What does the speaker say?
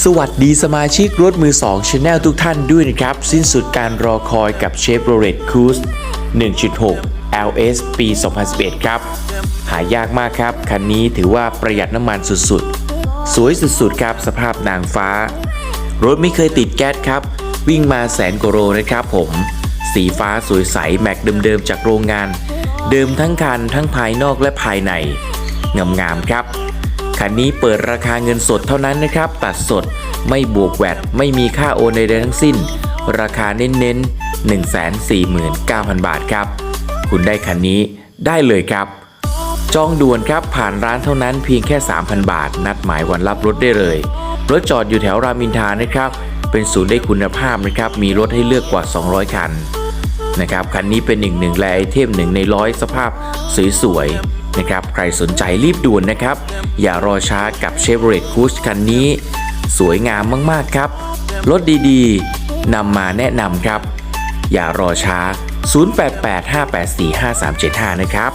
สวัสดีสมาชิกรถมือ2 Channel ทุกท่านด้วยนะครับ สิ้นสุดการรอคอยกับ Chevrolet Cruze 1.6 LS ปี 2011 ครับ หายากมากครับ คันนี้ถือว่าประหยัดน้ำมันสุดๆ สวยสุดๆ ครับสภาพนางฟ้า รถไม่เคยติดแก๊สครับ วิ่งมาแสนกว่าโลนะครับผม สีฟ้าสวยใสแม็กเดิมๆ จากโรงงาน เดิมทั้งคันทั้งภายนอกและภายในงามๆครับ คันนี้เปิดราคาเงินสดเท่านั้นนะครับ ตัดสดไม่บวกแวดไม่มีค่าโอนใดๆทั้งสิ้น ราคาเน้นๆ 149,000 บาทครับ คุณได้คันนี้ได้เลยครับ จองด่วนครับผ่านร้านเท่านั้นเพียงแค่ 3,000 บาท นัดหมายวันรับรถได้เลย รถจอดอยู่แถวรามินทานะครับ เป็นศูนย์ได้คุณภาพนะครับ มีรถให้เลือกกว่า 200 คันนะครับคันนี้เป็นอีกหนึ่งแรไอเทมหนึ่งในร้อยสภาพสวยๆ นะครับใครสนใจรีบด่วนนะครับ อย่ารอช้ากับ Chevrolet Cruze คันนี้ สวยงามมากๆครับ รถดีๆนำมาแนะนำครับ อย่ารอช้า 0885845375 นะครับ